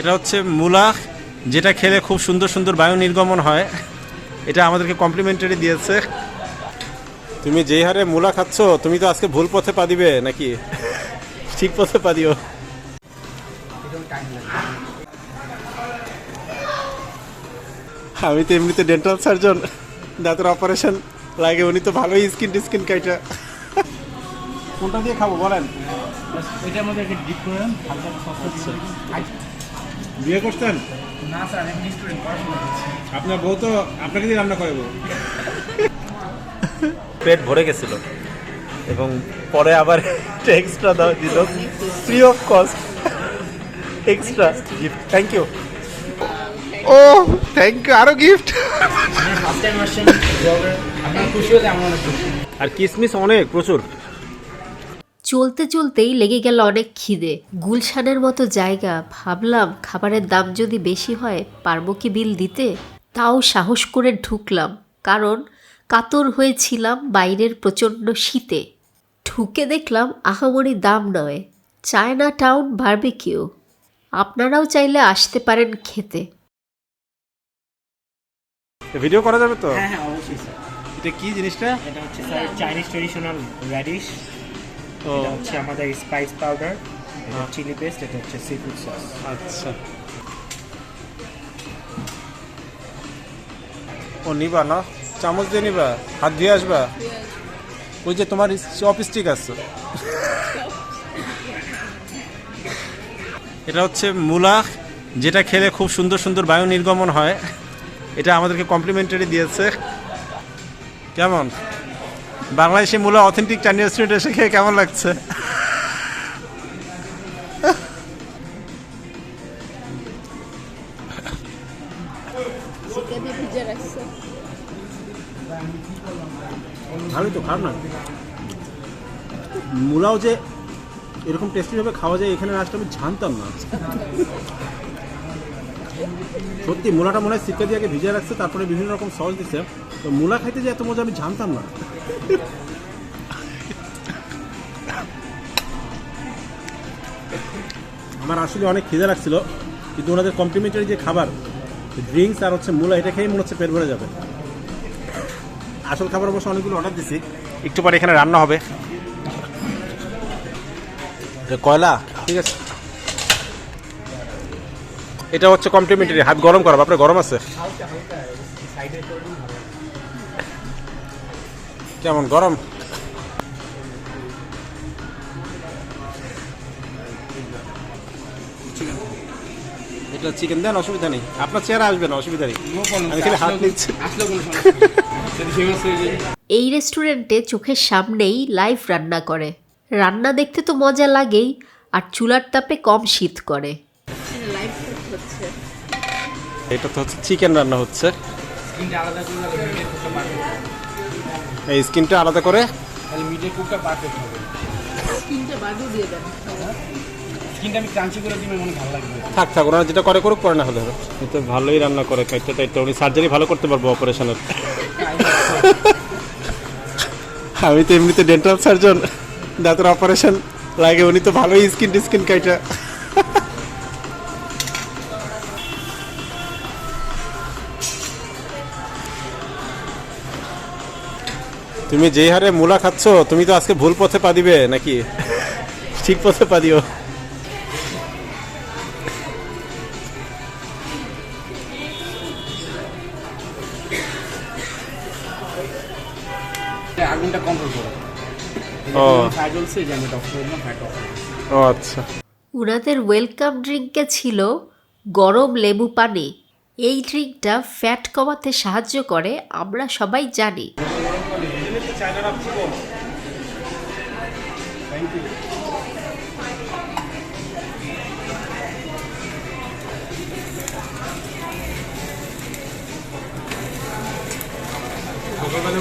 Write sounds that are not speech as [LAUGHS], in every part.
এটা হচ্ছে মূলা যেটা খেলে খুব সুন্দর সুন্দর বায়ু নির্গমন হয়। এটা আমাদেরকে কমপ্লিমেন্টারি দিয়েছে। তুমি যেই হারে মূলা খাচ্ছ তুমি তো আজকে ভুল পথে পা দিবে নাকি? ঠিক পথে পা দিও। আমি তো এমনিতে ডেন্টাল সার্জন দাঁতের অপারেশন লাগে উনি তো ভালোই স্কিন টিস্কিন কাইটা। কোনটা দিয়ে খাব বলেন? এটার মধ্যে একটা ডিপ করে হালকা বিয়ে করতেন না স্যার আমি স্টুডেন্ট পড়াশোনা করছি। আপনার বউ তো আপনাকে দিয়ে রান্না করে বউ পেট ভরে গেছিল। এবং পরে আবার এক্সট্রা দাও দিল। Free of cost extra gift thank you O thank you আরও গিফট আর কিসমিস অনেক প্রচুর। চলতে চলতেই লেগে গেল অনেক খিদে। গুলশানের মতো জায়গা ভাবলাম খাবারের দাম যদি বেশি হয় পারব কি বিল দিতে? তাও সাহস করে ঢুকলাম কারণ কাতর হয়েছিলাম বাইরের প্রচণ্ড শীতে। ঢুকে দেখলাম আহামরি দাম নয় চায়না টাউন বার্বিকিউ। আপনারাও চাইলে আসতে পারেন খেতে। ভিডিও করা যাবে তো? হ্যাঁ হ্যাঁ অবশ্যই স্যার। এটা কি জিনিসটা? এটা হচ্ছে স্যার চাইনিজ ট্রেডিশনাল র্যাডিশ এটা হচ্ছে আমাদের স্পাইস পাউডার চিলি পেস্ট এটা হচ্ছে সি ফুড সস আচ্ছা। ও নিবা না? চামচ দিয়ে নিবা? হাত ধুয়ে আসবা? ওই যে তোমার চপ স্টিক আছে। এটা হচ্ছে মূলা যেটা খেলে খুব সুন্দর সুন্দর বায়ু নির্গমন হয়। এটা আমাদেরকে কমপ্লিমেন্টারি দিয়েছে। কেমন? বাংলাদেশে মূলা অথেন্টিক চাইনিজ রেস্টুরেন্ট এসে খেয়ে কেমন লাগছে? ভালোই তো, খারাপ না। মূলাও যে এরকম টেস্টিভাবে খাওয়া যায়, এখানে আসলে আমি জানতাম না। সত্যি মূলাটা মনে হয় সিক্কা দিয়ে আগে ভিজে রাখছে তারপরে বিভিন্ন রকম সস দিচ্ছে তো মূলা খাইতে যে এত মজা আমি জানতাম না। আমার আসলে অনেক খিদে লাগছিল কিন্তু ওনাদের কমপ্লিমেন্টারি যে খাবার ড্রিঙ্কস আর হচ্ছে মূলা এটা খেয়েই মনে হচ্ছে পেট ভরে যাবে। আসল খাবার অবশ্য অনেকগুলো অর্ডার দিছি। একটু পরে এখানে রান্না হবে। কয়লা? ঠিক আছে। এটা হচ্ছে কমপ্লিমেন্টারি হাত গরম করা আপনার গরম আছে। কেমন গরম? এটা চিকেন দেন অসুবিধা নেই। আপনার চেয়ারে আসবে না অসুবিধা নেই। আমি খালি হাত নিচ্ছি। আসলে কোনো সমস্যা যদি ফেমাস যায় এই রেস্টুরেন্টে চোখের সামনেই লাইভ রান্না করে। রান্না দেখতে তো মজা লাগেই আর চুলার তাপে কম শীত করে। এটা তো হচ্ছে চিকেন রান্না হচ্ছে। স্কিনটা আলাদা করে। তাহলে মিটের কুকটা পারফেক্ট এই স্কিনটা আলাদা করে তাহলে মিটের কুকটা পারফেক্ট হবে স্কিনটা আমি ক্রাঞ্চি করে দিলে মনে ভালো লাগবে। থাক থাক ওনারা যেটা করে করুক পরে না হলে তো ভালোই রান্না করে খাইতে তাই তো উনি সার্জারি ভালো করতে পারব অপারেশনের আমি তো এমনিতে ডেন্টাল সার্জন দাঁতের অপারেশন লাগে উনি তো ভালোই স্কিন টিস্কিন কাইটা তুমি যেই হারে মূলা খাচ্ছ তুমি তো আজকে ভুল পথে পা দিবে নাকি? ঠিক পথে পা দিও। আগুনটা কন্ট্রোল করে। ও। ও আচ্ছা। ওনাদের ওয়েলকাম ড্রিঙ্কে ছিল গরম লেবু পানি। এই ড্রিঙ্কটা ফ্যাট কমাতে সাহায্য করে আমরা সবাই জানি। সকালবেলা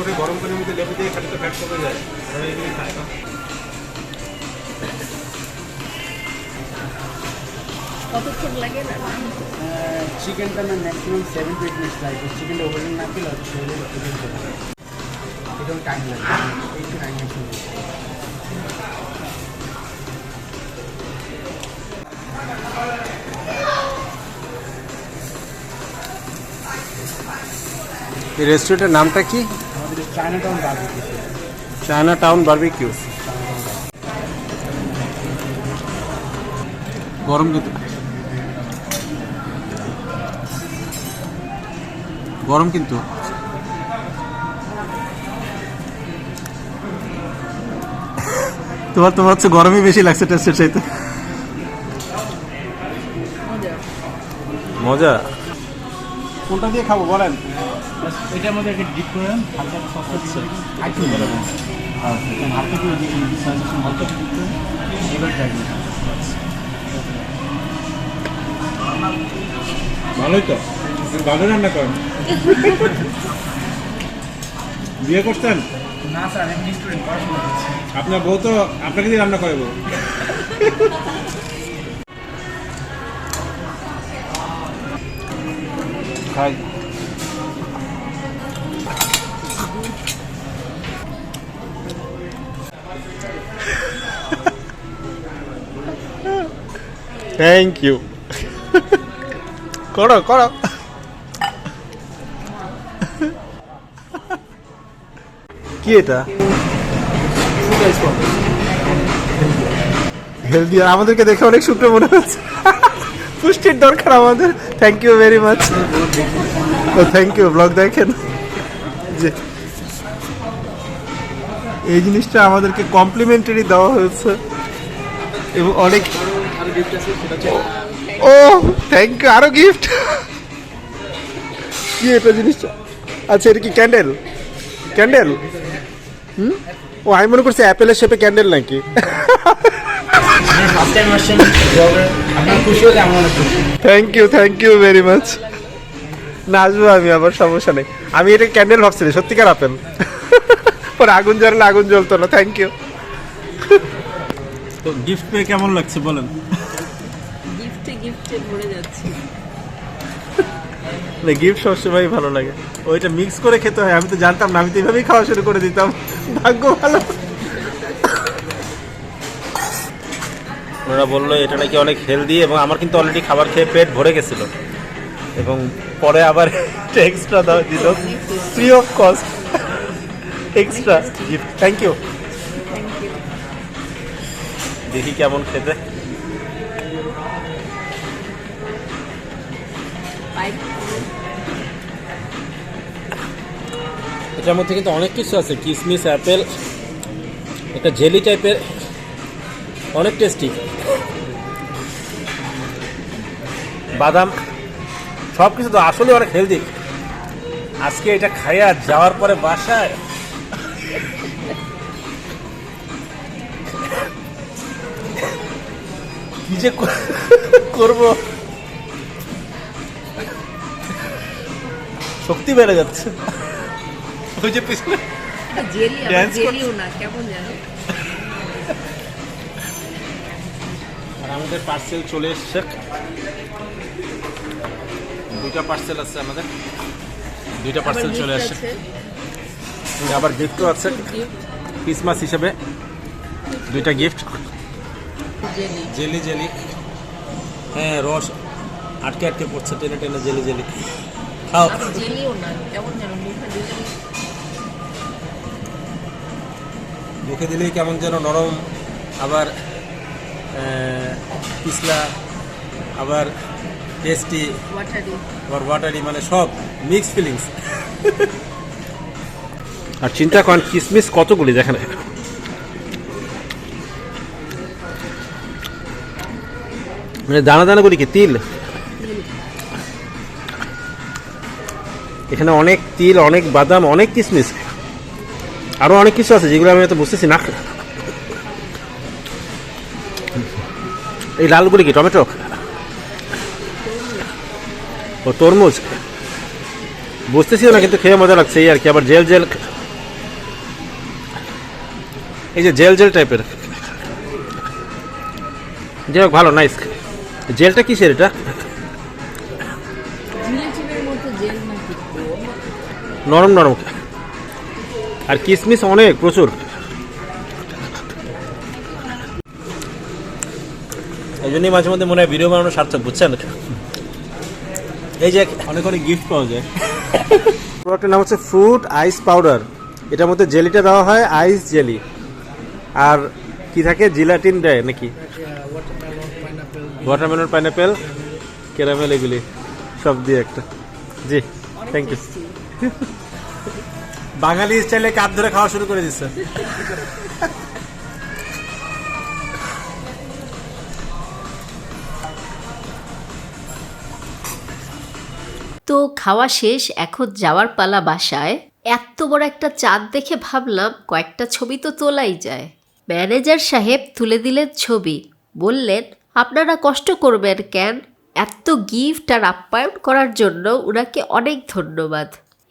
উঠে গরম পানির মধ্যে লেবু দিয়ে খালি তো ফ্যাট কমে যায়। আর এগুলি খায় না? চিকেনটা না? Maximum seven to eight minutes লাগবে চিকেনটা ওভারডিং না শরীরে এই রেস্টুরেন্টের নামটা কি? China town barbecue China town barbecue গরম কিন্তু গরম কিন্তু। তোমার তোমার হচ্ছে গরমই বেশি লাগছে টেস্টের চাইতে। মজা। কোনটা দিয়ে খাব বলেন? এটার মধ্যে একটা ডিপ করে হালকা সস্তা দিচ্ছে আইটেম বরাবর হালকা করে দিয়ে হালকা ডিপ করে। এবার ট্রাই করুন। ভালোই তো। ভালো রান্না করেন। [LAUGHS] বিয়ে করছেন না স্যার আমি স্টুডেন্ট পড়াশোনা করছি। আপনার বউ তো আপনাকে দিয়ে রান্না করে বউ খাই থ্যাংক ইউ করো করো। কি এটা? হেলদি আর আমাদেরকে দেখে অনেক শুকনো মনে হচ্ছে। পুষ্টির দরকার আমাদের। Thank you very much thank you blog দেখেন। যে এই জিনিসটা আমাদেরকে কমপ্লিমেন্টারি দেওয়া হয়েছে। এবং অনেক ও থ্যাংক ইউ আরও গিফট কি এটা জিনিসটা? আচ্ছা এটা কি ক্যান্ডেল ক্যান্ডেল ও আমি মনে করছি অ্যাপেলের শেপে ক্যান্ডেল নাকি? Thank you thank you very much না আসব আমি আবার সমস্যা নেই। আমি এটা ক্যান্ডেল ভাবছিলাম সত্যিকার আপেল পরে আগুন জ্বাললে আগুন জ্বলতো না থ্যাংক ইউ তো গিফট পেয়ে কেমন লাগছে বলেন? গিফটে গিফটে ভরে যাচ্ছে। না গিফট সবসময় ভালো লাগে। ওইটা মিক্স করে খেতে হয় আমি তো জানতাম না আমি তো এইভাবেই খাওয়া শুরু করে দিতাম। ভাগ্য ভালো। ওনারা বলল এটা নাকি অনেক হেলদি এবং আমার কিন্তু অলরেডি খাবার খেয়ে পেট ভরে গেছিল। এবং পরে আবার [LAUGHS] এক্সট্রা দাও দিল। Free of cost extra gift thank you দেখি কেমন খেতে। এটার মধ্যে কিন্তু অনেক কিছু আছে, কিসমিস, অ্যাপেল, একটা জেলি টাইপের অনেক টেস্টি বাদাম সব কিছু তো আসলে অনেক হেলদি আজকে এটা খাইয়া যাওয়ার পরে বাসায় কি যে কর- করব? শক্তি বেড়ে যাচ্ছে। ওই যে পিছনে জেলি আবার Dance জেলিও না কেমন জানো। আর আমাদের পার্সেল চলে এসছে। দুইটা পার্সেল আছে আমাদের। দুইটা পার্সেল চলে আসছে আবার গিফটও আছে। ক্রিসমাস হিসেবে দুইটা গিফট জেলি। জেলি হ্যাঁ রস আটকে আটকে পড়ছে টেনে টেনে জেলি জেলি। খাও। জেলিও না কেমন জানো মুখে মুখে দিলেই কেমন যেন নরম আবার পিছলা আবার টেস্টি আবার ওয়াটারি মানে সব মিক্স ফিলিংস আর চিন্তা করেন কিসমিস কতগুলি? দেখেন। মানে দানা দানা করি কি? তিল? এখানে অনেক তিল অনেক বাদাম অনেক কিসমিস। আরও অনেক কিছু আছে যেগুলো আমি হয়তো বুঝতেছি না। এই লালগুলি কি টমেটো? ও তরমুজ। বুঝতেছিও না কিন্তু খেয়ে মজা লাগছে এই আর কি আবার জেল জেল এই যে জেল জেল টাইপের যাই হোক ভালো নাইস জেলটা কিসের এটা? নরম নরম। আর কিসমিস অনেক প্রচুর। এই জন্যই মাঝে মধ্যে মনে হয় ভিডিও বানানো সার্থক বুঝছেন? এই যে অনেক অনেক গিফট পাওয়া যায়। প্রোডাক্টের নাম হচ্ছে ফ্রুট আইস পাউডার এটার মধ্যে জেলিটা দেওয়া হয় আইস জেলি আর কি থাকে? জিলাটিন দেয় নাকি? ওয়াটারমেলন পাইনাপেল ক্যারামেল এগুলি। সব দিয়ে একটা। জি থ্যাংক ইউ বাঙালি স্টাইলে কাপ ধরে খাওয়া শুরু করে দিচ্ছে তো খাওয়া শেষ, এখন যাওয়ার পালা বাসায়। এত বড় একটা চাঁদ দেখে ভাবলাম কয়েকটা ছবি তো তোলাই যায়। ম্যানেজার সাহেব তুলে দিলেন ছবি। বললেন, আপনারা কষ্ট করবেন কেন? এত গিফট আর আপ্যায়ন করার জন্য ওনাকে অনেক ধন্যবাদ।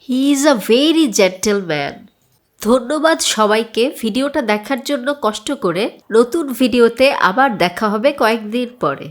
He is a very gentleman ধন্যবাদ সবাইকে। ভিডিওটা দেখার জন্য কষ্ট করে নতুন ভিডিওতে আবার দেখা হবে কয়েকদিন পরে।